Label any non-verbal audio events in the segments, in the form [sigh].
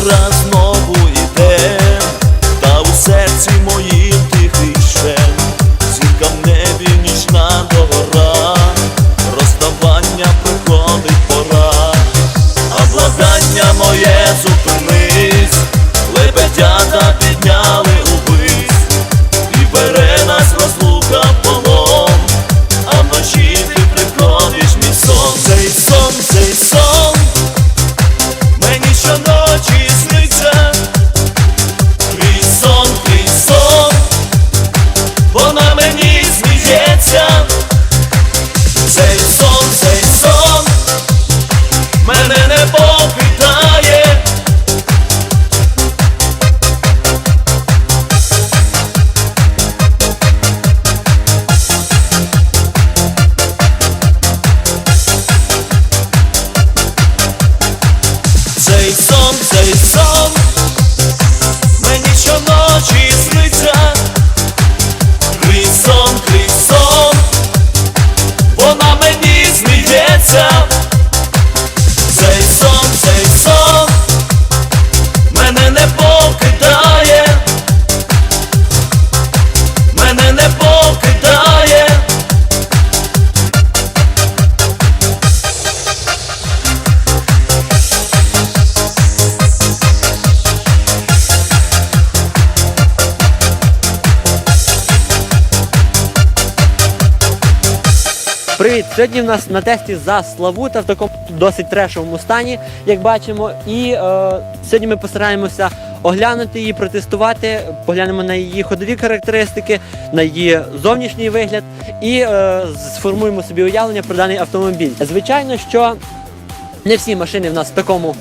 Вчора знову йде, та у серці моє. Сьогодні в нас на тесті за Славута в такому досить трешовому стані, як бачимо. І е, сьогодні ми постараємося оглянути її, протестувати, поглянемо на її ходові характеристики, на її зовнішній вигляд і е, сформуємо собі уявлення про даний автомобіль. Звичайно, що не всі машини в нас в такому,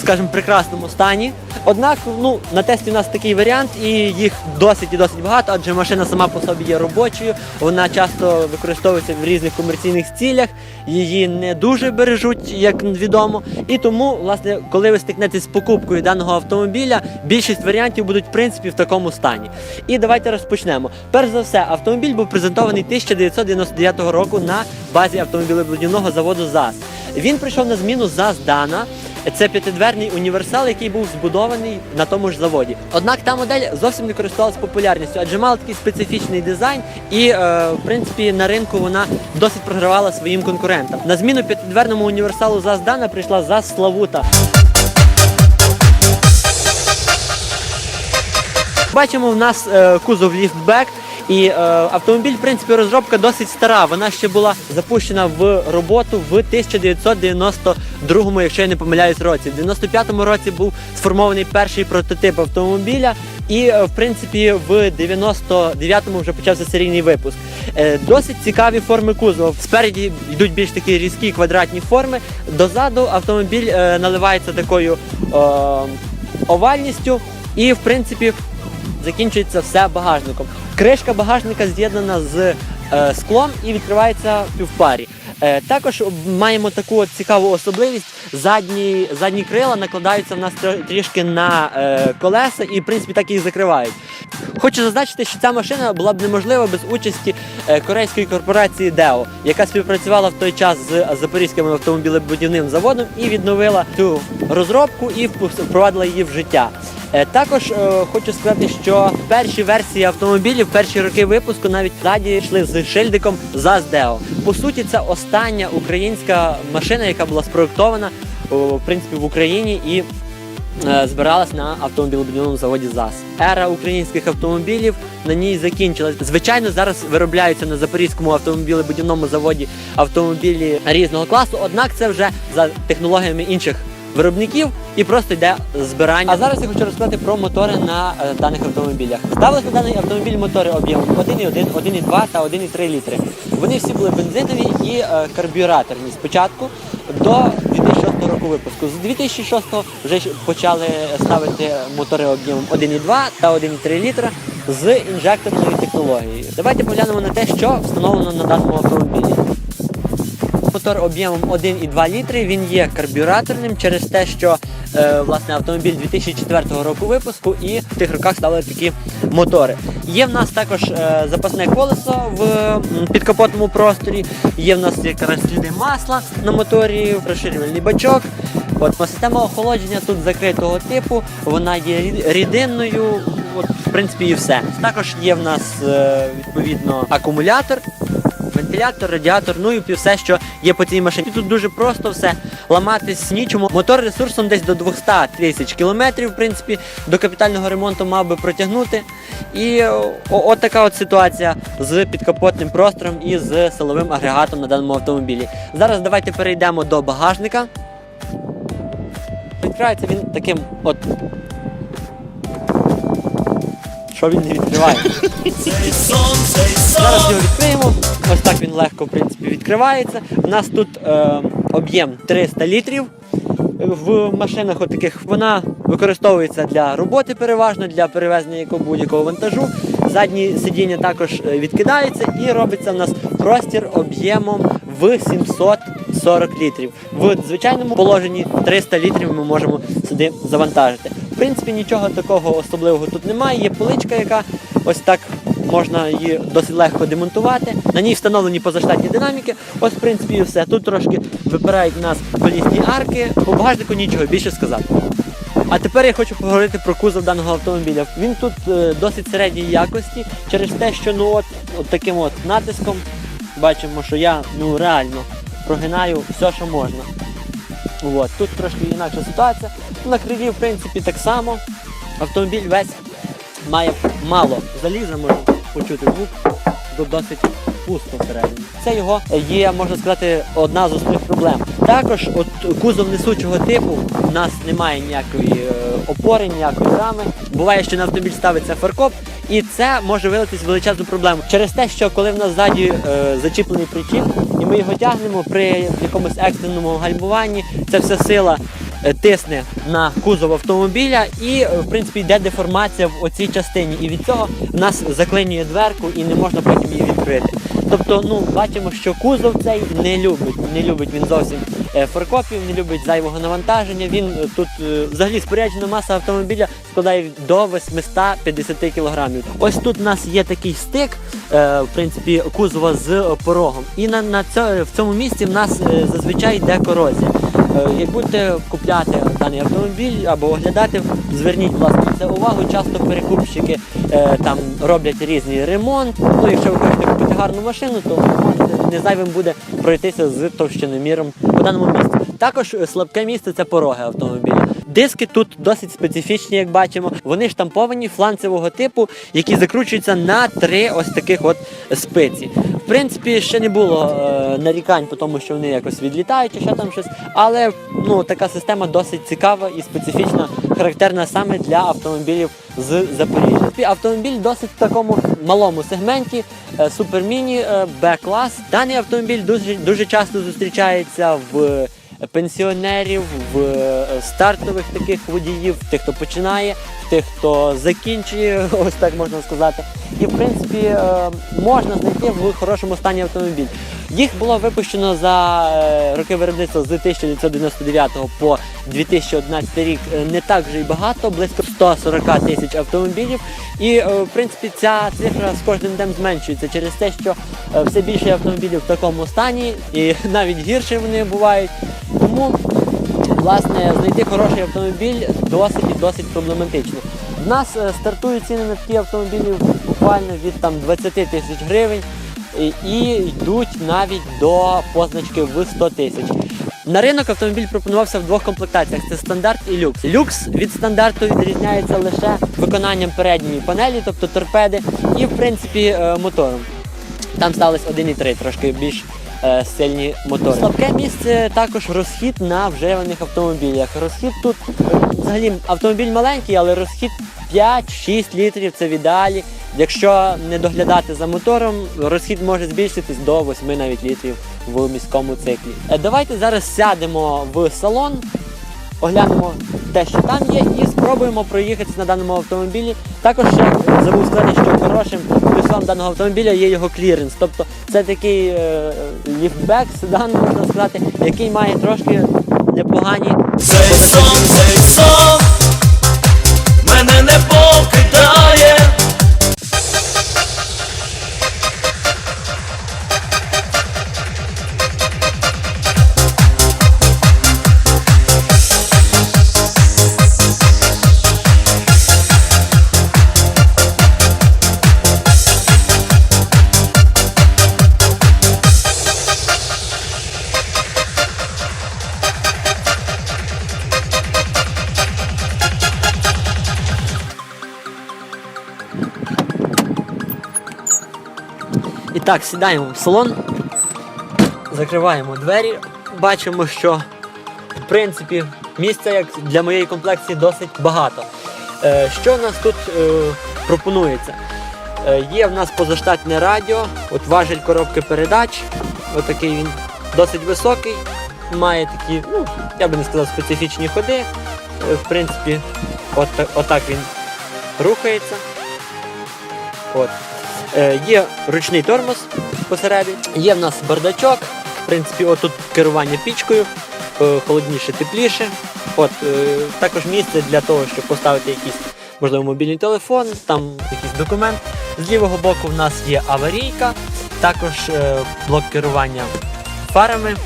скажімо, прекрасному стані. Однак, ну, на тесті у нас такий варіант, і їх досить і досить багато, адже машина сама по собі є робочою, вона часто використовується в різних комерційних цілях, її не дуже бережуть, як відомо. І тому, власне, коли ви стикнетесь з покупкою даного автомобіля, більшість варіантів будуть в принципі в такому стані. І давайте розпочнемо. Перш за все, автомобіль був презентований 1999 року на базі автомобілебудівного заводу ЗАЗ. Він прийшов на зміну ЗАЗ Дана. Це п'ятидверний універсал, який був збудований на тому ж заводі. Однак та модель зовсім не користувалася популярністю, адже мала такий специфічний дизайн, і е, в принципі на ринку вона досить програвала своїм конкурентам. На зміну п'ятидверному універсалу ЗАЗ Дана прийшла ЗАЗ Славута. Бачимо, в нас е, кузов ліфтбек. І е, автомобіль, в принципі, розробка досить стара. Вона ще була запущена в роботу в 1992, якщо я не помиляюсь, році. В 95-му році був сформований перший прототип автомобіля, і е, в принципі в 99-му вже почався серійний випуск. Е, досить цікаві форми кузова. Спереді йдуть більш такі різкі квадратні форми. Дозаду автомобіль е, наливається такою е, овальністю, і в принципі закінчується все багажником. Кришка багажника з'єднана з е, склом і відкривається в півпарі. Е, також маємо таку цікаву особливість. Задні, задні крила накладаються в нас трішки на е, колеса і, в принципі, так їх закривають. Хочу зазначити, що ця машина була б неможлива без участі е, корейської корпорації ДЕО, яка співпрацювала в той час з Запорізьким автомобілебудівним заводом і відновила цю розробку і впровадила її в життя. Е, Також е, хочу сказати, що перші версії автомобілів, перші роки випуску навіть ззаді йшли з шильдиком ЗАЗ Део. По суті, це остання українська машина, яка була спроєктована в принципі в Україні і е, збиралась на автомобілебудівному заводі ЗАЗ. Ера українських автомобілів на ній закінчилась. Звичайно, зараз виробляються на Запорізькому автомобілебудівному заводі автомобілі різного класу, однак це вже за технологіями інших виробників і просто йде збирання. А зараз я хочу розказати про мотори на е, даних автомобілях. Ставились на даний автомобіль мотори об'ємом 1,1, 1,2 та 1,3 літри. Вони всі були бензинові і е, карбюраторні спочатку до 2006 року випуску. З 2006 вже почали ставити мотори об'ємом 1,2 та 1,3 літра з інжекторною технологією. Давайте поглянемо на те, що встановлено на даному автомобілі. Мотор об'ємом 1,2 літри. Він є карбюраторним через те, що е, власне автомобіль 2004 року випуску і в тих роках ставили такі мотори. Є в нас також е, запасне колесо в м, підкапотному просторі. Є в нас якраз сліди масла на моторі, розширювальний бачок. От система охолодження тут закритого типу, вона є рідинною. от, в принципі, і все. Також є в нас е, відповідно акумулятор. Вентилятор, радіатор, ну і все, що є по цій машині. Тут дуже просто все ламатись нічому. Мотор ресурсом десь до 200 тисяч кілометрів, в принципі, до капітального ремонту мав би протягнути. І от така от ситуація з підкапотним простором і з силовим агрегатом на даному автомобілі. Зараз давайте перейдемо до багажника. Відкривається він таким от. Що він не відкриває? Зараз його відкриємо. Ось так він легко в принципі відкривається. У нас тут е, об'єм 300 літрів. В машинах отаких вона використовується для роботи переважно, для перевезення якого будь-якого вантажу. Задні сидіння також е, відкидається і робиться в нас простір об'ємом в 740 літрів. В звичайному положенні 300 літрів ми можемо сюди завантажити. В принципі, нічого такого особливого тут немає. Є поличка, яка ось так можна її досить легко демонтувати. На ній встановлені позаштатні динаміки. Ось, в принципі, і все. Тут трошки випирають нас колісні арки. По багажнику нічого більше сказати. А тепер я хочу поговорити про кузов даного автомобіля. Він тут е, досить середньої якості через те, що ну от, от таким от натиском бачимо, що я ну реально прогинаю все, що можна. От. Тут трошки інакша ситуація. На крилі, в принципі, так само. Автомобіль весь має мало заліза, можна почути звук, до- досить пусто всередині. Це його є, можна сказати, одна з основних проблем. Також от кузов несучого типу у нас немає ніякої е, опори, ніякої рами. Буває, що на автомобіль ставиться фаркоп, і це може вилитись в величезну проблему. Через те, що коли в нас ззаді е, зачіплений причіп, і ми його тягнемо при якомусь екстреному гальмуванні, ця вся сила е, тисне на кузов автомобіля і, е, в принципі, йде деформація в оцій частині. І від цього в нас заклинює дверку і не можна потім її відкрити. Тобто, ну бачимо, що кузов цей не любить, не любить він зовсім е, фаркопів, не любить зайвого навантаження. Він е, тут е, взагалі споряджена маса автомобіля складає до 850 кілограмів. Ось тут у нас є такий стик, в принципі, кузова з порогом. І на, на цьо- в цьому місці в нас зазвичай йде корозія. Як будете купляти даний автомобіль або оглядати, зверніть власне це увагу. Часто перекупщики там роблять різний ремонт. Ну, якщо ви хочете гарну машину, то не зайвим буде пройтися з товщиноміром по даному місці. Також слабке місце це пороги автомобіля. Диски тут досить специфічні, як бачимо. Вони штамповані фланцевого типу, які закручуються на три ось таких от спиці. В принципі, ще не було е, нарікань по тому, що вони якось відлітають чи ще там щось. Але ну така система досить цікава і специфічна, характерна саме для автомобілів з Запоріжжя. Автомобіль досить в такому малому сегменті, е, суперміні е, Б-клас. Даний автомобіль дуже дуже часто зустрічається в пенсіонерів, в е, стартових таких водіїв, тих, хто починає, тих, хто закінчує, [laughs] ось так можна сказати. І в принципі е, можна знайти в хорошому стані автомобіль. Їх було випущено за е, роки виробництва з 1999 по 2011 рік е, не так вже й багато, близько 140 тисяч автомобілів. І е, в принципі ця цифра з кожним днем зменшується через те, що все більше автомобілів в такому стані, і [laughs] навіть гірше вони бувають. Тому власне знайти хороший автомобіль досить і досить проблематично. В нас стартують ціни на такі автомобілі буквально від там 20 тисяч гривень і- йдуть навіть до позначки в 100 тисяч. На ринок автомобіль пропонувався в двох комплектаціях: це стандарт і люкс. Люкс від стандарту відрізняється лише виконанням передньої панелі, тобто торпеди, і в принципі е, мотором. Там сталося 1,3, трошки більш е, сильні мотори. Слабке місце також розхід на вживаних автомобілях. Розхід тут е, взагалі автомобіль маленький, але розхід 5-6 літрів це в ідеалі. Якщо не доглядати за мотором, розхід може збільшитись до 8 навіть літрів в міському циклі. Е, Давайте зараз сядемо в салон, оглянемо те, що там є, і спробуємо проїхатися на даному автомобілі. Також ще забув сказати, що хорошим плюсом даного автомобіля є його кліренс. Тобто це такий е, ліфтбек, седан, можна сказати, який має трошки Так, сідаємо в салон, закриваємо двері, бачимо, що в принципі місця як для моєї комплекції досить багато. Е, що в нас тут е, пропонується? Е, є в нас позаштатне радіо, от важель коробки передач, отакий він досить високий, має такі, ну, я би не сказав, специфічні ходи. В принципі, от, отак він рухається. От. Е, є ручний тормоз посередині, є в нас бардачок. В принципі, отут керування пічкою, е, холодніше, тепліше. От, е, також місце для того, щоб поставити якийсь, можливо, мобільний телефон, там якийсь документ. З лівого боку в нас є аварійка, також блок керування фарами.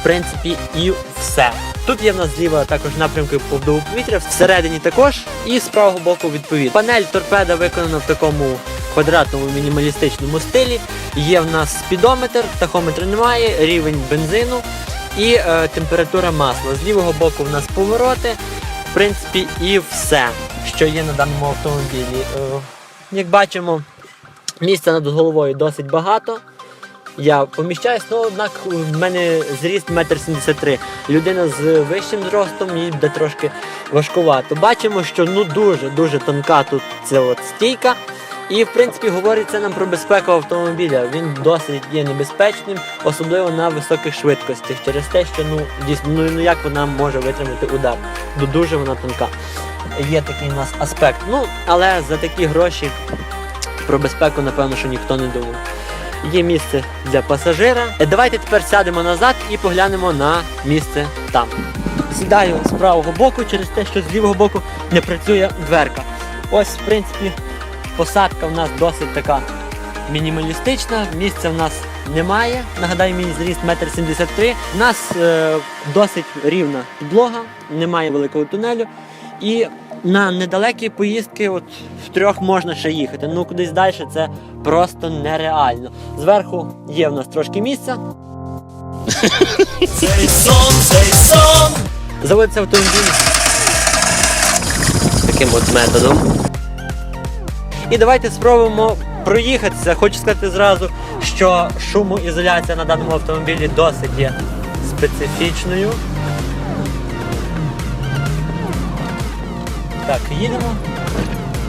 В принципі, і все. Тут є в нас зліва також напрямки повдову повітря, всередині також, і з правого боку відповідно. Панель торпеда виконана в такому квадратному мінімалістичному стилі. Є в нас спідометр, тахометра немає, рівень бензину і е, температура масла. З лівого боку в нас повороти. В принципі, і все, що є на даному автомобілі. Е, як бачимо, місця над головою досить багато. Я поміщаюсь, ну однак в мене зріст 1,73 м. Людина з вищим зростом їй буде трошки важкувато. Бачимо, що ну дуже дуже тонка тут ця от стійка. І в принципі говорить це нам про безпеку автомобіля. Він досить є небезпечним, особливо на високих швидкостях, через те, що ну дійсно ну, ну як вона може витримати удар. Дуже вона тонка. Є такий у нас аспект. Ну але за такі гроші про безпеку, напевно, що ніхто не думав. Є місце для пасажира. Е, Давайте тепер сядемо назад і поглянемо на місце там. Сідаю з правого боку через те, що з лівого боку не працює дверка. Ось, в принципі, посадка в нас досить така мінімалістична. Місця в нас немає. Нагадаю, мій зріст 1,73 м. У нас е, досить рівна підлога, немає великого тунелю. І на недалекі поїздки от в трьох можна ще їхати. Ну кудись далі це просто нереально. Зверху є в нас трошки місця. Цей сон, цей сон, Заводиться автомобіль таким от методом. І давайте спробуємо проїхатися. Хочу сказати зразу, що шумоізоляція на даному автомобілі досить є специфічною. Так, їдемо.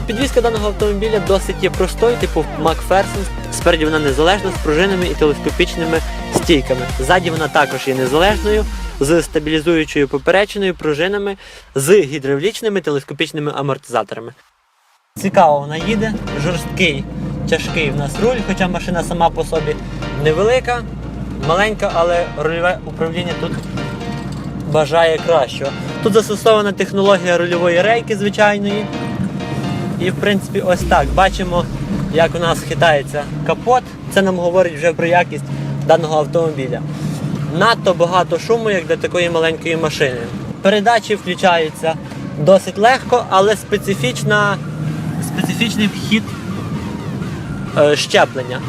Підвізка даного автомобіля досить є простою, типу Макферсон. Спереді вона незалежна з пружинами і телескопічними стійками. Ззаді вона також є незалежною, з стабілізуючою поперечиною, пружинами, з гідравлічними телескопічними амортизаторами. Цікаво, вона їде, жорсткий, тяжкий в нас руль, хоча машина сама по собі невелика, маленька, але рульове управління тут бажає кращого. Тут застосована технологія рульової рейки звичайної. І в принципі ось так. Бачимо, як у нас хитається капот. Це нам говорить вже про якість даного автомобіля. Надто багато шуму, як для такої маленької машини. Передачі включаються досить легко, але специфічна, специфічний вхід е, щеплення.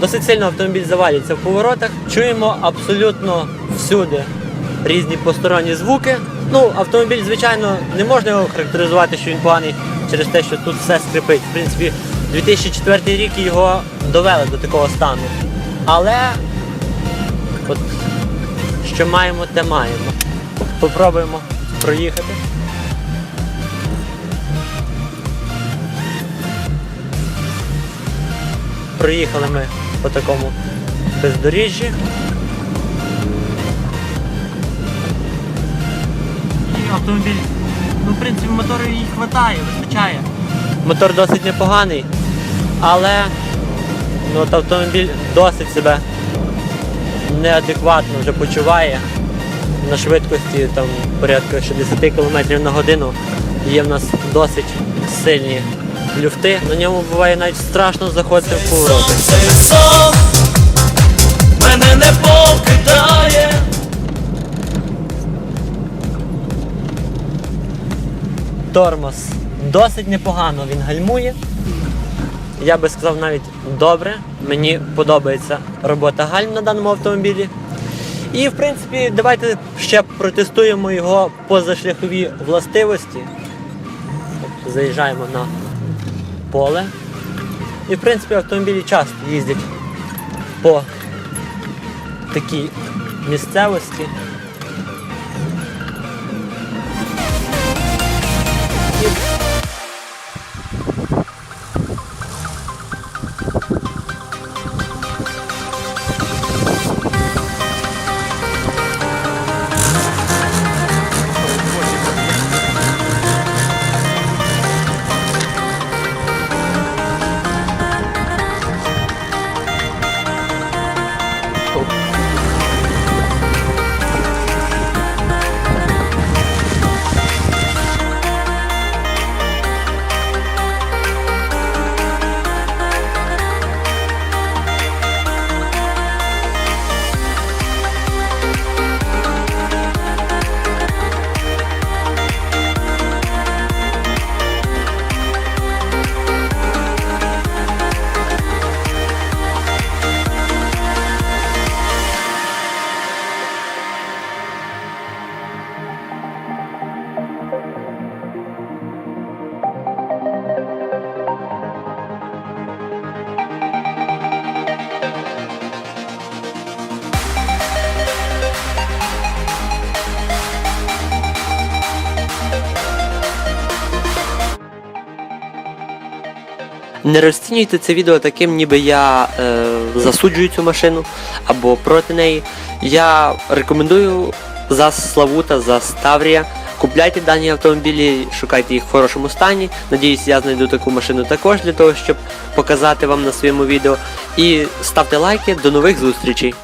Досить сильно автомобіль завалюється в поворотах. Чуємо абсолютно всюди різні посторонні звуки. Ну, автомобіль, звичайно, не можна його характеризувати, що він поганий через те, що тут все скрипить. В принципі, 2004 рік його довели до такого стану. Але от, що маємо, те маємо. Попробуємо проїхати. Проїхали ми по такому бездоріжжі. І автомобіль, ну, в принципі, мотору їй вистачає, вистачає. Мотор досить непоганий, але ну, от автомобіль досить себе неадекватно вже почуває на швидкості там порядка 60 км на годину. Є в нас досить сильні люфти. На ньому буває навіть страшно заходити в повороти. мене не покидає. Тормоз досить непогано він гальмує. Я би сказав навіть добре. Мені подобається робота гальм на даному автомобілі. І в принципі, давайте ще протестуємо його позашляхові властивості. Тобто Заїжджаємо на поле. І в принципі автомобілі часто їздять по такій місцевості. Не розцінюйте це відео таким, ніби я е, засуджую цю машину або проти неї. Я рекомендую за Славута, за Ставрія. Купляйте дані автомобілі, шукайте їх в хорошому стані. Надіюсь, я знайду таку машину також для того, щоб показати вам на своєму відео. І ставте лайки. До нових зустрічей!